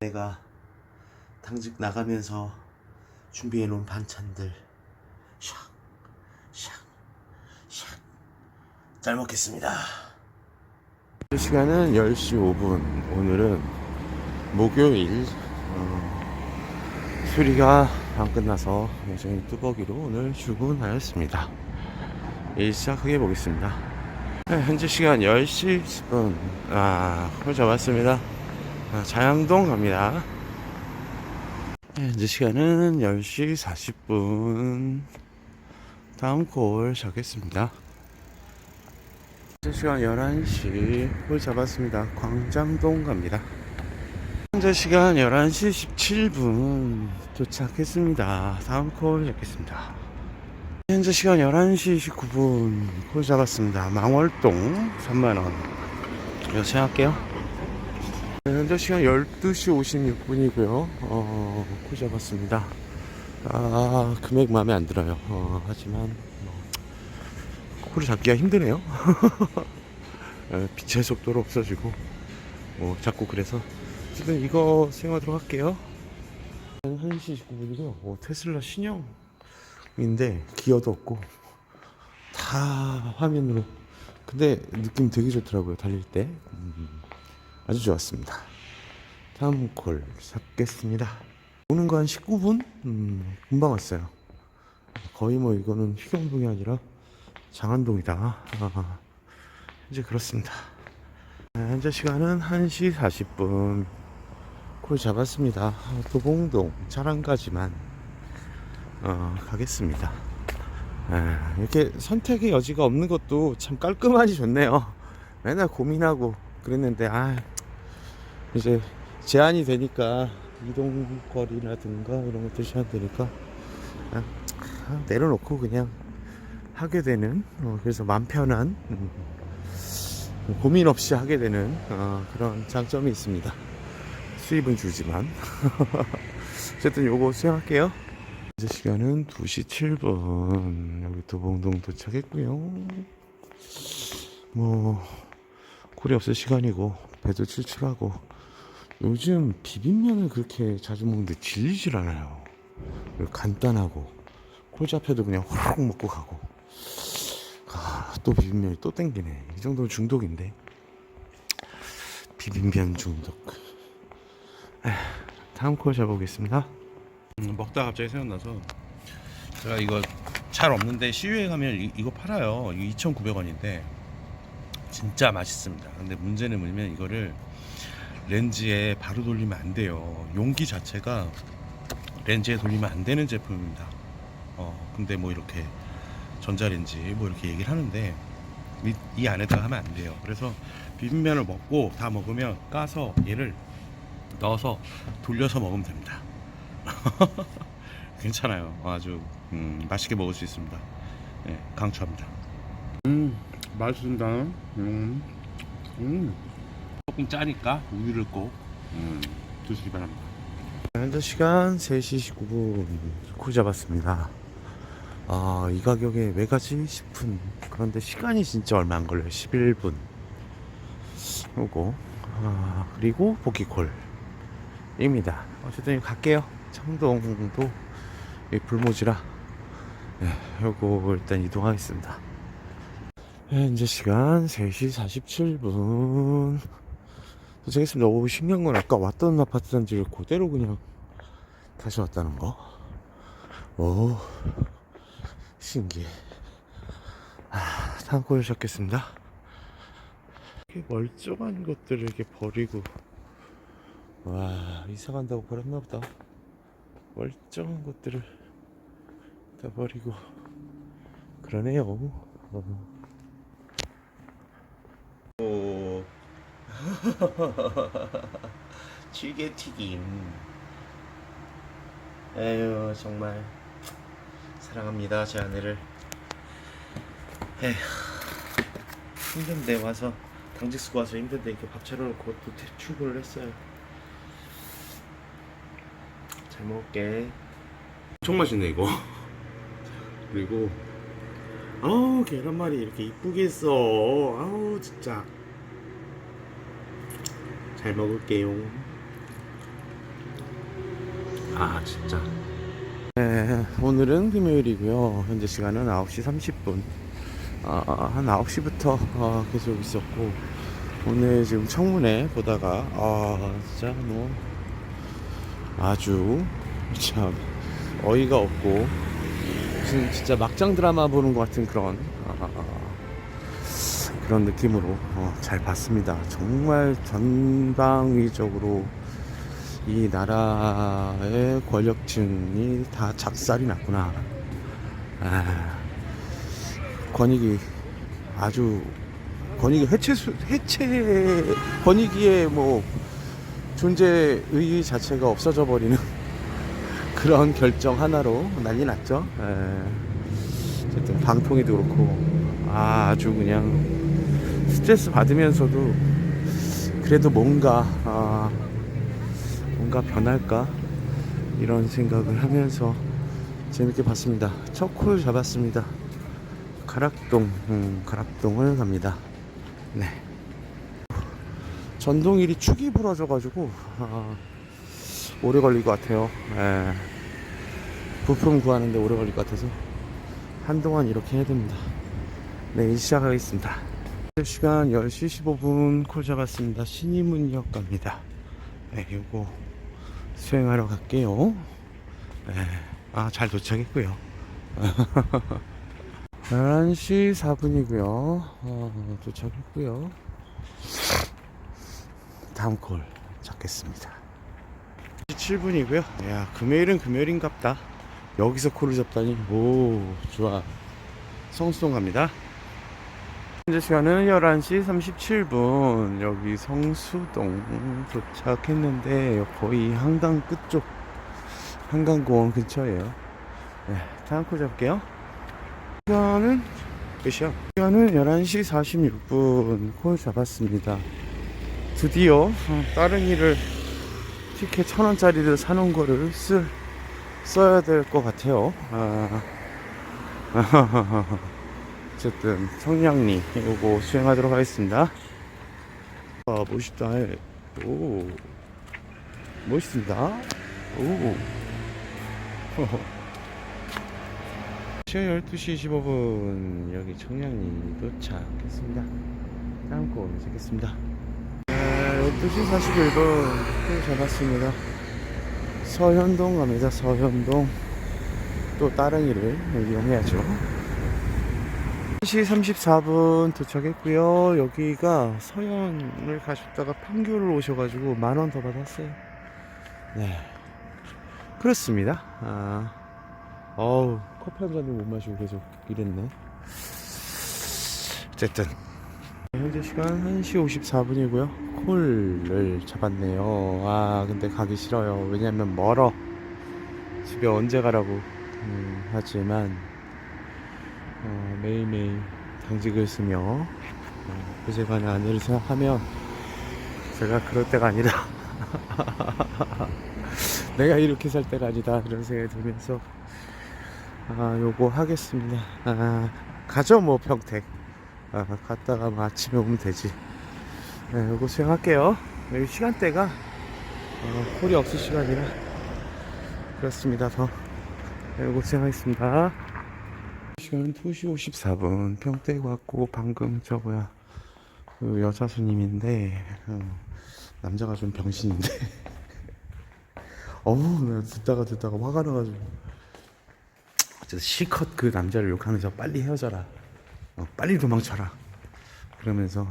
내가 당직 나가면서 준비해 놓은 반찬들 샥, 샥, 샥. 잘 먹겠습니다. 시간은 10시 5분. 오늘은 목요일. 어, 수리가 안 끝나서 여전히 뚜벅이로 오늘 출근하였습니다. 일 시작하게 보겠습니다. 네, 현재 시간 10시 10분. 아, 콜 잡았습니다. 아, 자양동 갑니다. 네, 현재 시간은 10시 40분. 다음 콜 잡겠습니다. 현재 시간 11시 콜 잡았습니다. 광장동 갑니다. 현재 시간 11시 17분 도착했습니다. 다음 콜 잡겠습니다. 현재 시간 11시 19분 콜 잡았습니다. 망월동 3만원. 이거 생각할게요. 네, 현재 시간 12시 56분이고요. 어, 콜 잡았습니다. 아, 금액 마음에 안 들어요. 어, 하지만, 뭐, 콜을 잡기가 힘드네요. 에, 빛의 속도로 없어지고, 뭐, 자꾸 그래서. 어쨌든 이거 수행하도록 할게요. 1시 29분이고요. 어, 테슬라 신형인데, 기어도 없고, 다 화면으로. 근데 느낌 되게 좋더라고요, 달릴 때. 음. 아주 좋았습니다. 다음 콜 잡겠습니다. 오는 거 한 19분? 음, 금방 왔어요. 거의 뭐 이거는 희경동이 아니라 장안동이다. 아, 현재 그렇습니다. 아, 현재 시간은 1시 40분. 콜 잡았습니다. 도봉동 차량까지만 어, 가겠습니다. 아, 이렇게 선택의 여지가 없는 것도 참 깔끔하니 좋네요. 맨날 고민하고 그랬는데 아 이제 제한이 되니까 이동 거리라든가 이런 것들 제한 되니까 아, 아, 내려놓고 그냥 하게 되는 어, 그래서 맘 편한 음, 고민 없이 하게 되는 어, 그런 장점이 있습니다. 수입은 주지만. 어쨌든 요거 수행할게요. 이제 시간은 2시 7분. 여기 도봉동 도착했고요. 뭐 콜이 없을 시간이고 배도 출출하고. 요즘 비빔면을 그렇게 자주 먹는데 질리질 않아요. 간단하고. 콜 잡혀도 그냥 호로록 먹고 가고. 아, 또 비빔면이 또 땡기네. 이 정도면 중독인데. 비빔면 중독 다음 콜 잡아보겠습니다 음, 먹다 갑자기 생각나서 제가 이거 잘 없는데 시유에 가면 이, 이거 팔아요. 이거 2,900원인데 진짜 맛있습니다. 근데 문제는 뭐냐면 이거를 렌즈에 바로 돌리면 안 돼요. 용기 자체가 렌즈에 돌리면 안 되는 제품입니다. 어, 근데 뭐 이렇게 전자레인지 뭐 이렇게 얘기를 하는데 이, 이 안에다가 하면 안 돼요. 그래서 비빔면을 먹고 다 먹으면 까서 얘를 넣어서 돌려서 먹으면 됩니다. 괜찮아요. 아주 음, 맛있게 먹을 수 있습니다. 예, 강추합니다. 음, 맛있습니다. 음, 음. 조금 짜니까 우유를 꼭 음, 드시기 바랍니다. 현재 시간 3시 19분 콜 잡았습니다. 아, 이 가격에 왜 가지 싶은 그런데 시간이 진짜 얼마 안 걸려요. 11분. 요거. 아, 그리고 보기콜 입니다. 어쨌든 갈게요. 청동도 이 불모지라 네, 요거 일단 이동하겠습니다. 현재 시간 3시 47분. 도착했습니다. 오, 신기한 건 아까 왔던 아파트 단지를 그대로 그냥 다시 왔다는 거. 오, 신기해. 아, 다음 골 잡겠습니다. 이렇게 멀쩡한 것들을 이렇게 버리고, 와, 이사 간다고 버렸나 보다. 멀쩡한 것들을 다 버리고, 그러네요. 어. 오. 찌개튀김 에휴 정말 사랑합니다 제 아내를 에휴 힘든데 와서 당직 쓰고 와서 힘든데 이렇게 밥 차려놓고 또 태- 출근을 했어요 잘 먹을게. 엄청 맛있네 이거. 그리고 아우 계란말이 이렇게 이쁘게 했어. 아우 진짜. 잘 먹을게요. 아 진짜. 네, 오늘은 금요일이고요. 현재 시간은 9시 30분. 아, 한 9시부터 어, 계속 있었고 오늘 지금 청문회 보다가 아 진짜 뭐 아주 참 어이가 없고 무슨 진짜 막장 드라마 보는 것 같은 그런 아, 그런 느낌으로 어, 잘 봤습니다. 정말 전방위적으로 이 나라의 권력층이 다 작살이 났구나. 아, 권익이 아주 권익이 해체 수, 해체 권익위의 뭐 존재 의의 자체가 없어져 버리는 그런 결정 하나로 난리 났죠. 에, 어쨌든 방통위도 그렇고 아, 아주 그냥 스트레스 받으면서도 그래도 뭔가 아, 뭔가 변할까 이런 생각을 하면서 재밌게 봤습니다. 첫 콜 잡았습니다. 가락동, 음, 가락동을 갑니다. 네. 전동일이 축이 부러져가지고 아, 오래 걸릴 것 같아요. 예. 부품 구하는데 오래 걸릴 것 같아서 한동안 이렇게 해야 됩니다. 네, 이제 시작하겠습니다. 시간 10시 15분 콜 잡았습니다. 신이문역 갑니다. 네, 요거 수행하러 갈게요. 네, 아, 잘 도착했고요. 11시 4분이고요. 어, 도착했고요. 다음 콜 잡겠습니다. 7분이고요. 야, 금요일은 금요일인갑다. 여기서 콜을 잡다니. 오, 좋아. 성수동 갑니다. 현재 시간은 11시 37분. 여기 성수동 도착했는데 거의 한강 끝쪽 한강공원 근처예요. 네, 다음 콜 잡을게요. 시간은 끝이요. 시간은 11시 46분 콜 잡았습니다. 드디어 어, 다른 일을 티켓 천 원짜리를 사놓은 거를 쓸 써야 될 것 같아요. 아, 어쨌든 청량리 요거 수행하도록 하겠습니다. 아 멋있다. 오 멋있습니다. 오. 시간 12시 25분 여기 청량리 도착했습니다. 다음 거 찍겠습니다. 12시 41분 또 잡았습니다. 서현동 갑니다. 서현동. 또 일을 이용해야죠. 1시 34분 도착했고요. 여기가 서현을 가셨다가 판교를 오셔가지고 만 원 더 받았어요. 네. 그렇습니다. 아, 어우, 커피 한 잔도 못 마시고 계속 이랬네. 어쨌든. 현재 시간 1시 54분이고요. 콜을 잡았네요. 아, 근데 가기 싫어요. 왜냐면 멀어. 집에 언제 가라고 음, 하지만 어, 매일매일 당직을 쓰며 어, 그제간의 아내를 생각하면 제가 그럴 때가 아니다. 내가 이렇게 살 때가 아니다. 이런 생각이 들면서 아, 요거 하겠습니다. 아, 가죠, 뭐, 평택. 아, 갔다가 뭐 아침에 오면 되지. 네, 요거 수행할게요. 여기 시간대가 어, 콜이 없을 시간이라 그렇습니다. 더 네, 요거 수행하겠습니다. 시간은 2시 54분 평택 왔고 방금 저거야 그 여자 손님인데 어, 남자가 좀 병신인데 어우 나 듣다가 듣다가 화가 나가지고 어쨌든 실컷 그 남자를 욕하면서 빨리 헤어져라 어, 빨리 도망쳐라 그러면서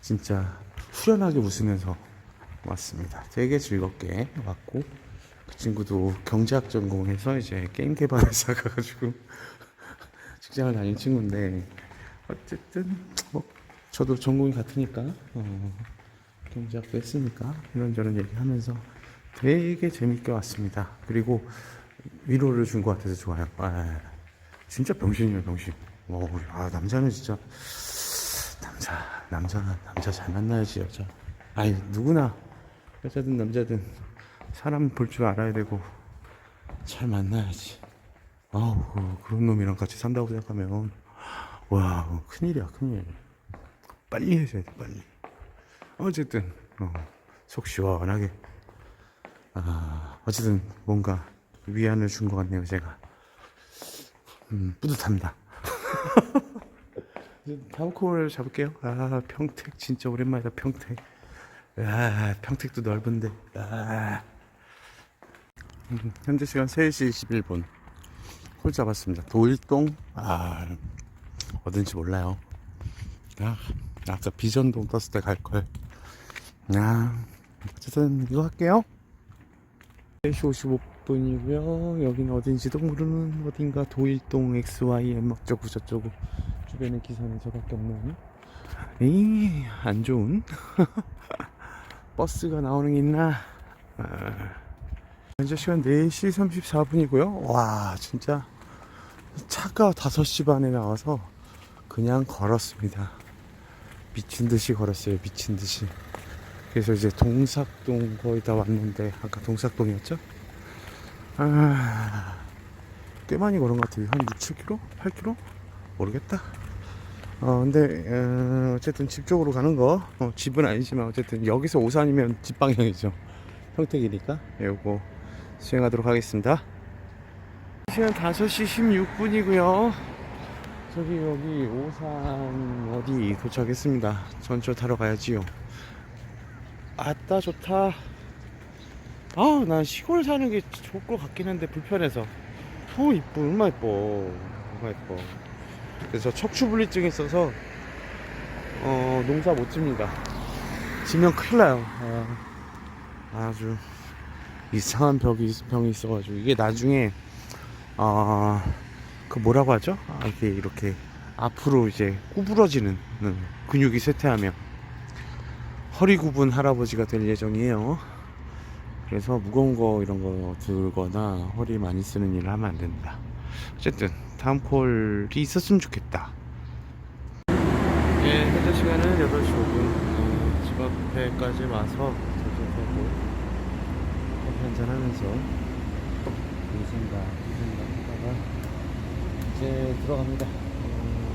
진짜 후련하게 웃으면서 왔습니다 되게 즐겁게 왔고 그 친구도 경제학 전공해서 이제 게임 개발 회사 가가지고 직장을 다니는 친구인데 어쨌든 뭐 저도 전공이 같으니까 어, 경제학도 했으니까 이런저런 얘기하면서 되게 재밌게 왔습니다. 그리고 위로를 준 것 같아서 좋아요. 아, 진짜 병신이에요, 병신. 어, 아 남자는 진짜 남자 남자는 남자 잘 만나야지 여자. 아니 누구나 여자든 남자든 사람 볼 줄 알아야 되고 잘 만나야지. 아우 그런 놈이랑 같이 산다고 생각하면 와 큰일이야 큰일. 빨리 해줘야 돼 빨리. 어쨌든 어, 속 시원하게. 아 어쨌든 뭔가 위안을 준 것 같네요 제가. 음 뿌듯합니다 콜 잡을게요. 아 평택 진짜 오랜만이다 평택. 아 평택도 넓은데. 아. 음, 현재 시간 3시 21분. 콜 잡았습니다. 도일동? 아 어딘지 몰라요. 아 아까 비전동 떴을 때 갈 걸. 아 어쨌든 이거 할게요. 3시 55분이고요. 여기는 어딘지도 모르는 어딘가 도일동 XYM 어쩌고 저쩌고 주변에 기사는 저밖에 없는 에이 안 좋은. 버스가 나오는 게 있나? 아, 현재 시간 4시 34분이고요. 와 진짜. 차가 5시 반에 나와서 그냥 걸었습니다. 미친 듯이 걸었어요 미친 듯이. 그래서 이제 동삭동 거의 다 왔는데 아까 동삭동이었죠? 아, 꽤 많이 걸은 것 같아요. 한 6, 7km? 8km? 모르겠다 어 근데 어, 어쨌든 집 쪽으로 가는 거 어, 집은 아니지만 어쨌든 여기서 오산이면 집 방향이죠. 평택이니까. 요거 수행하도록 하겠습니다. 시간 5시 16분이고요. 저기 여기 오산 어디 도착했습니다. 전철 타러 가야지요. 아따 좋다. 아우 난 시골 사는 게 좋을 것 같긴 한데 불편해서. 어 이뻐. 얼마 이뻐. 얼마 이뻐 그래서 척추분리증이 있어서 어 농사 못 집니다 지면 큰일 나요 아, 아주 이상한 벽이 병이 있어가지고 이게 나중에 아그 뭐라고 하죠? 아, 이게 이렇게 앞으로 이제 구부러지는 음, 근육이 쇠퇴하면 허리 굽은 할아버지가 될 예정이에요. 그래서 무거운 거 이런 거 들거나 허리 많이 쓰는 일을 하면 안 된다. 어쨌든 다음 콜이 있었으면 좋겠다. 예, 현재 시간은 8시 5분. 어, 집 앞에까지 와서 저녁하고 커피 한잔 하면서 이 생각, 이 생각 하다가 이제 들어갑니다. 어,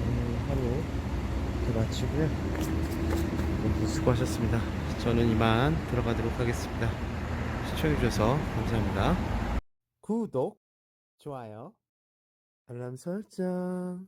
오늘 하루 이렇게 마치고요. 모두 수고하셨습니다. 저는 이만 들어가도록 하겠습니다. 시청해주셔서 감사합니다. 구독, 좋아요, 알람 설정.